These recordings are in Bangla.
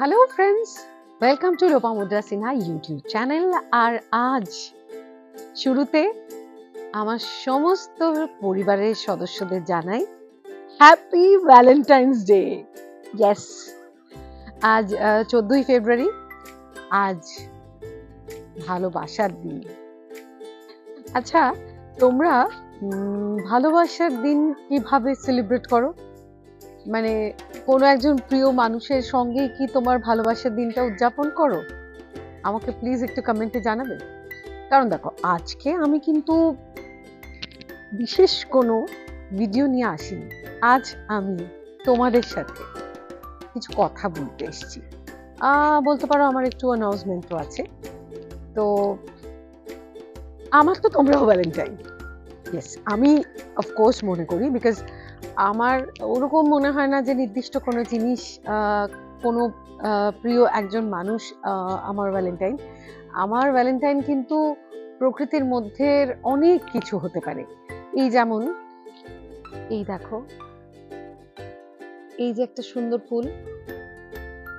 Hello friends welcome to Lopamudra Sinha YouTube channel আর আজ শুরুতে আমার সমস্ত পরিবারের সদস্যদের জানাই হ্যাপি ভ্যালেন্টাইন্স ডে ইয়েস আজ চোদ্দই ফেব্রুয়ারি। আজ ভালোবাসার দিন। আচ্ছা তোমরা ভালোবাসার দিন কীভাবে সেলিব্রেট করো? মানে কোনো একজন প্রিয় মানুষের সঙ্গে কি তোমার ভালোবাসার দিনটা উদযাপন করো? আমাকে প্লিজ একটু কমেন্টে জানাবে। কারণ দেখো, আজকে আমি কিন্তু বিশেষ কোনো ভিডিও নিয়ে আসিনি। আজ আমি তোমাদের সাথে কিছু কথা বলতে এসেছি। বলতে পারো আমার একটু অ্যানাউন্সমেন্টও আছে। তো আমার তো তোমরাও ভ্যালেন্টাইন ইয়েস আমি অফকোর্স মনে করি বিকজ আমার ওরকম মনে হয় না যে নির্দিষ্ট কোনো জিনিস কোনো প্রিয় একজন মানুষ আমার ভ্যালেন্টাইন আমার ভ্যালেন্টাইন কিন্তু প্রকৃতির মধ্যে অনেক কিছু হতে পারে। এই যেমন, এই দেখো। এই যে একটা সুন্দর ফুল।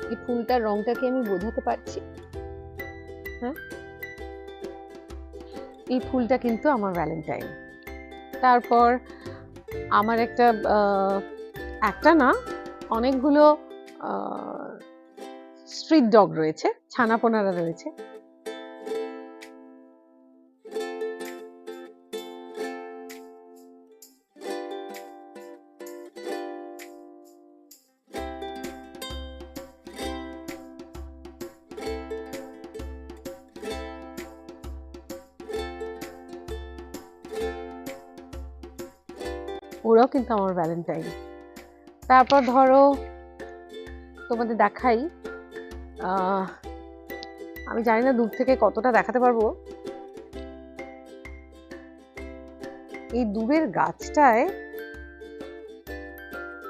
এই ফুলটার রংটা কি আমি বোঝাতে পারছি? হ্যাঁ? এই ফুলটা কিন্তু আমার ভ্যালেন্টাইন তারপর আমার একটা একটা না অনেকগুলো স্ট্রিট ডগ রয়েছে ছানাপোনারা রয়েছে। ওরাও কিন্তু আমার ভ্যালেন্টাইন তারপর ধরো তোমাদের দেখাই আমি জানি না দূর থেকে কতটা দেখাতে পারব। এই দূরের গাছটায়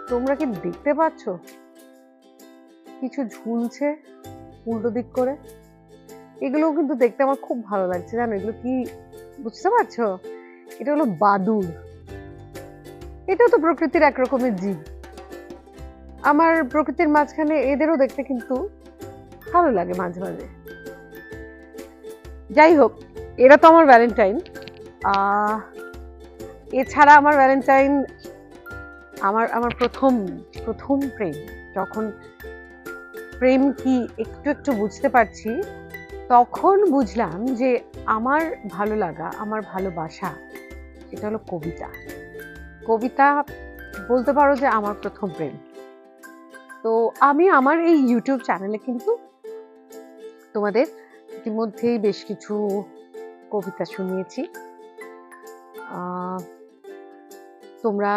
তোমরা কি দেখতে পাচ্ছ? কিছু ঝুলছে উল্টো দিক করে। এগুলো কিন্তু দেখতে আমার খুব ভালো লাগছে, জানো? এগুলো কি, বুঝতে পারছ? এটা হলো বাদুড়। এটাও তো প্রকৃতির এক রকমের জীব। আমার প্রকৃতির মাঝখানে এদেরও দেখতে কিন্তু ভালো লাগে মাঝে মাঝে। যাই হোক, এরা তো আমার ভ্যালেন্টাইন এছাড়া আমার ভ্যালেন্টাইন আমার আমার প্রথম প্রথম প্রেম। যখন প্রেম কি একটু একটু বুঝতে পারছি, তখন বুঝলাম যে আমার ভালো লাগা, আমার ভালোবাসা এটা হলো কবিতা। কবিতা বলতে পারো যে আমার প্রথম প্রেম। তো আমি আমার এই ইউটিউব চ্যানেলে কিন্তু তোমাদের ইতিমধ্যেই বেশ কিছু কবিতা শুনিয়েছি। তোমরা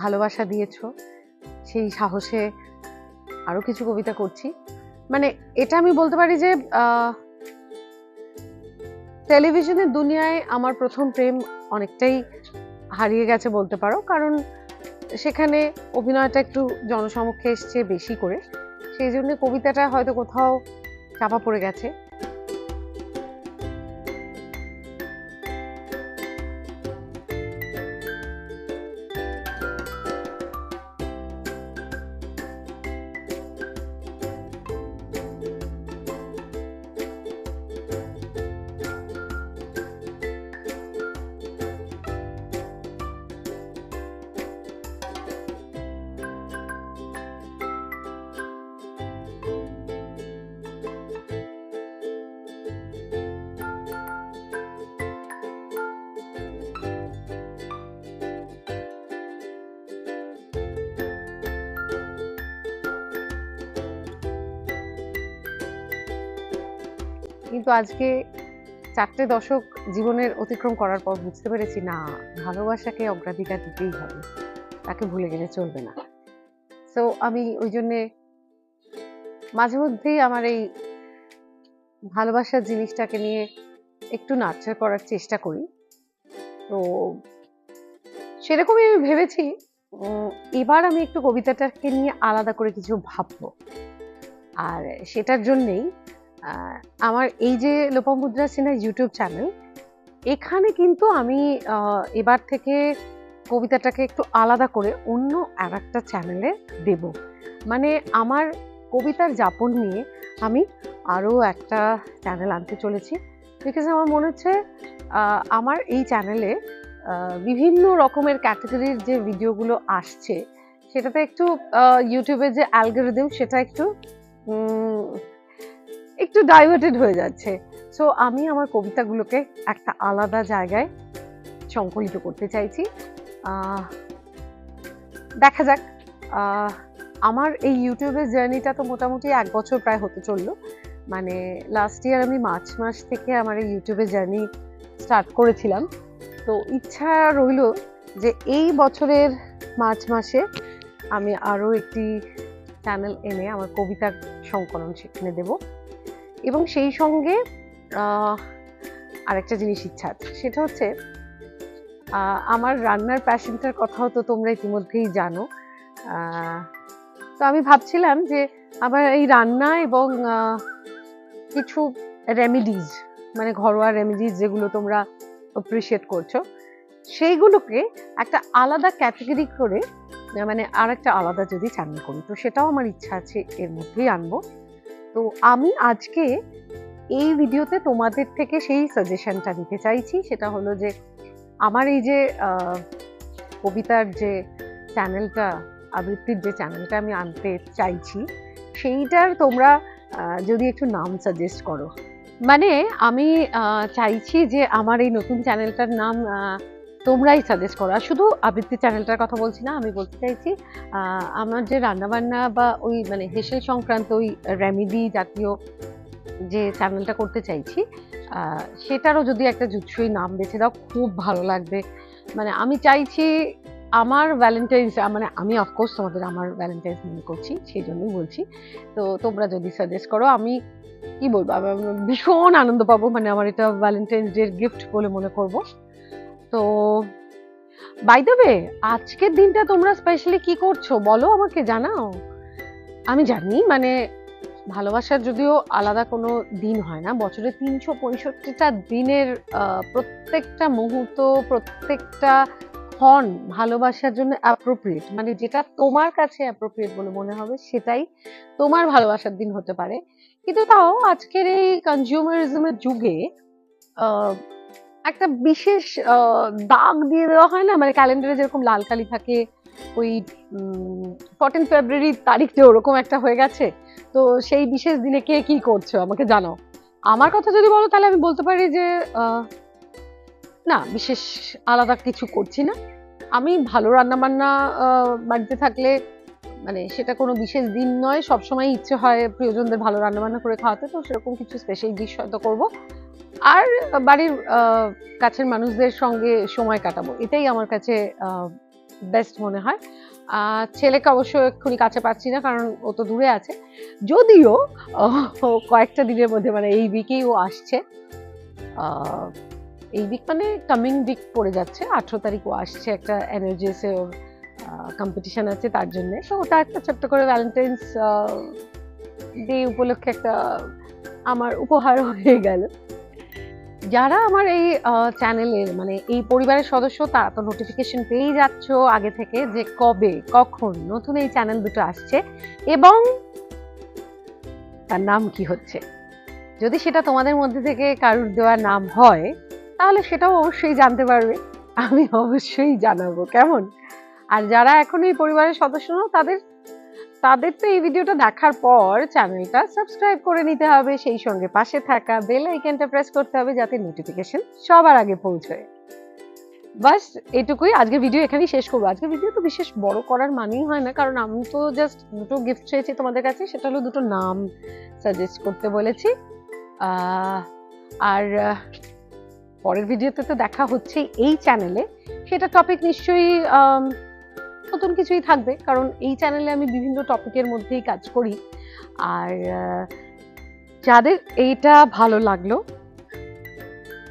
ভালোবাসা দিয়েছ, সেই সাহসে আরও কিছু কবিতা করছি। মানে এটা আমি বলতে পারি যে টেলিভিশনের দুনিয়ায় আমার প্রথম প্রেম অনেকটাই হারিয়ে গেছে বলতে পারো, কারণ সেখানে অভিনয়টা একটু জনসমক্ষে এসছে বেশি করে। সেই জন্য কবিতাটা হয়তো কোথাও চাপা পড়ে গেছে। কিন্তু আজকে চারটে দশক জীবনের অতিক্রম করার পর বুঝতে পেরেছি, না, ভালোবাসাকে অগ্রাধিকার দিতেই হবে। তাকে ভুলে গেলে চলবে না। তো আমি ওই জন্যে মাঝে মধ্যেই আমার এই ভালোবাসার জিনিসটাকে নিয়ে একটু নার্চার করার চেষ্টা করি। তো সেরকমই আমি ভেবেছি। এবার আমি একটু কবিতাটাকে নিয়ে আলাদা করে কিছু ভাববো। আর সেটার জন্যেই আমার এই যে লোপামুদ্রা সিনহার ইউটিউব চ্যানেল এখানে কিন্তু আমি এবার থেকে কবিতাটাকে একটু আলাদা করে অন্য আর একটা চ্যানেলে দেব। মানে আমার কবিতার যাপন নিয়ে আমি আরও একটা চ্যানেল আনতে চলেছি। বিকজ আমার মনে হচ্ছে আমার এই চ্যানেলে বিভিন্ন রকমের ক্যাটাগরির যে ভিডিওগুলো আসছে, সেটাতে একটু ইউটিউবের যে অ্যালগোরিদম সেটা একটু একটু ডাইভার্টেড হয়ে যাচ্ছে। সো আমি আমার কবিতাগুলোকে একটা আলাদা জায়গায় সংকলিত করতে চাইছি। দেখা যাক। আমার এই ইউটিউবের জার্নিটা তো মোটামুটি এক বছর প্রায় হতে চলল। মানে লাস্ট ইয়ার আমি মার্চ মাস থেকে আমার এই ইউটিউবের জার্নি স্টার্ট করেছিলাম। তো ইচ্ছা রইল যে এই বছরের মার্চ মাসে আমি আরও একটি চ্যানেল এনে আমার কবিতার সংকলন সেখানে দেব। এবং সেই সঙ্গে আরেকটা জিনিস ইচ্ছা আছে। সেটা হচ্ছে আমার রান্নার প্যাশনটার কথাও তো তোমরা ইতিমধ্যেই জানো। তো আমি ভাবছিলাম যে আবার এই রান্না এবং কিছু রেমিডিজ মানে ঘরোয়া রেমিডিজ যেগুলো তোমরা অ্যাপ্রিসিয়েট করছ, সেইগুলোকে একটা আলাদা ক্যাটাগরি করে মানে আর একটা আলাদা যদি চ্যানেল করি, তো সেটাও আমার ইচ্ছা আছে এর মধ্যেই আনব। তো আমি আজকে এই ভিডিওতে তোমাদের থেকে সেই সাজেশনটা দিতে চাইছি। সেটা হলো যে, আমার এই যে কবিতার যে চ্যানেলটা, আবৃত্তির যে চ্যানেলটা আমি আনতে চাইছি, সেইটার তোমরা যদি একটু নাম সাজেস্ট করো। মানে আমি চাইছি যে আমার এই নতুন চ্যানেলটার নাম তোমরাই সাজেস্ট করো। আর শুধু আবৃত্তি চ্যানেলটার কথা বলছি না, আমি বলতে চাইছি আমার যে রান্নাবান্না বা ওই মানে হেসেল সংক্রান্ত ওই রেমিডি জাতীয় যে চ্যানেলটা করতে চাইছি সেটারও যদি একটা জুৎসই নাম বেছে দাও, খুব ভালো লাগবে। মানে আমি চাইছি আমার ভ্যালেন্টাইন্স মানে আমি অফকোর্স তোমাদের আমার ভ্যালেন্টাইন্স মনে করছি, সেই জন্যই বলছি। তো তোমরা যদি সাজেস্ট করো, আমি কি বলব ভীষণ আনন্দ পাবো মানে আমার এটা ভ্যালেন্টাইন্স ডে গিফট বলে মনে করব। তো বাই দ্য ওয়ে আজকের দিনটা তোমরা স্পেশালি কি করছ? বলো আমাকে, জানাও। আমি জানি মানে ভালোবাসার যদিও আলাদা কোনো দিন হয় না, বছরে তিনশো পঁয়ষট্টিটা দিনের প্রত্যেকটা মুহূর্ত, প্রত্যেকটা ক্ষণ ভালোবাসার জন্য অ্যাপ্রোপ্রিয়েট মানে যেটা তোমার কাছে অ্যাপ্রোপ্রিয়েট বলে মনে হবে, সেটাই তোমার ভালোবাসার দিন হতে পারে। কিন্তু তাও আজকের এই কনজিউমারিজমের যুগে একটা বিশেষ দাগ দিয়ে দেওয়া হয় না? মানে ক্যালেন্ডারে যেরকম লাল কালি থাকে, ওই ফোরটিন ফেব্রুয়ারি তারিখটা ওরকম একটা হয়ে গেছে, তো সেই বিশেষ দিনে কে কি করছ আমাকে জানাও। আমার কথা যদি বলো, তাহলে আমি বলতে পারি যে না, বিশেষ আলাদা কিছু করছি না। আমি ভালো রান্না বান্না বাড়িতে থাকলে মানে সেটা কোনো বিশেষ দিন নয় সবসময় ইচ্ছে হয় প্রিয়জনদের ভালো রান্না বান্না করে খাওয়াতে, তো সেরকম কিছু স্পেশাল ডিশ হয়তো করব। আর বাড়ির কাছের মানুষদের সঙ্গে সময় কাটাবো। এটাই আমার কাছে বেস্ট মনে হয়। ছেলেকে অবশ্য এক্ষুনি কাছে পাচ্ছি না, কারণ ও তো দূরে আছে। যদিও কয়েকটা দিনের মধ্যে মানে এই উইকেই ও আসছে। এই উইক মানে কামিং উইক পড়ে যাচ্ছে। আঠেরো তারিখ ও আসছে, একটা এনার্জিসে ওর কম্পিটিশন আছে তার জন্য। তো ওটা একটা ছোট্ট করে ভ্যালেন্টাইন্স ডে উপলক্ষে একটা আমার উপহার হয়ে গেল। যারা আমার এই চ্যানেলের মানে এই পরিবারের সদস্য, তারা তো নোটিফিকেশন পেয়েই যাচ্ছ আগে থেকে যে কবে, কখন নতুন এই চ্যানেল দুটো আসছে এবং তার নাম কি হচ্ছে। যদি সেটা তোমাদের মধ্যে থেকে কারুর দেওয়া নাম হয়, তাহলে সেটাও অবশ্যই জানতে পারবে। আমি অবশ্যই জানাব, কেমন? আর যারা এখন এই পরিবারের সদস্য তাদের তাদের তো এই ভিডিওটা দেখার পর চ্যানেলটা সাবস্ক্রাইব করে নিতে হবে। সেই সঙ্গে পাশে থাকা বেল আইকনটা প্রেস করতে হবে যাতে নোটিফিকেশন সবার আগে পৌঁছয়। বাস, এটুকুই। আজকে ভিডিও এখানেই শেষ করব। আজকে ভিডিও তো বিশেষ বড় করার মানেই হয় না, কারণ আমি তো জাস্ট দুটো গিফট চেয়েছি তোমাদের কাছে। সেটা হলো দুটো নাম সাজেস্ট করতে বলেছি। আর পরের ভিডিওতে তো দেখা হচ্ছে এই চ্যানেলে সেটা টপিক নিশ্চয়ই নতুন কিছুই থাকবে, কারণ এই চ্যানেলে আমি বিভিন্ন টপিকের মধ্যেই কাজ করি। আর যাদের এইটা ভালো লাগল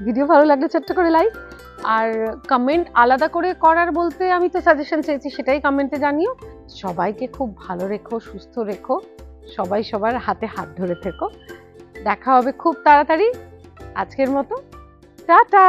ভিডিও ভালো লাগলে ছোট্ট করে লাইক আর কমেন্ট আলাদা করে করার বলতে আমি তো সাজেশন চেয়েছি, সেটাই কমেন্টে জানিও। সবাইকে খুব ভালো রেখো, সুস্থ রেখো, সবাই সবার হাতে হাত ধরে থেকো। দেখা হবে খুব তাড়াতাড়ি। আজকের মতো, টাটা!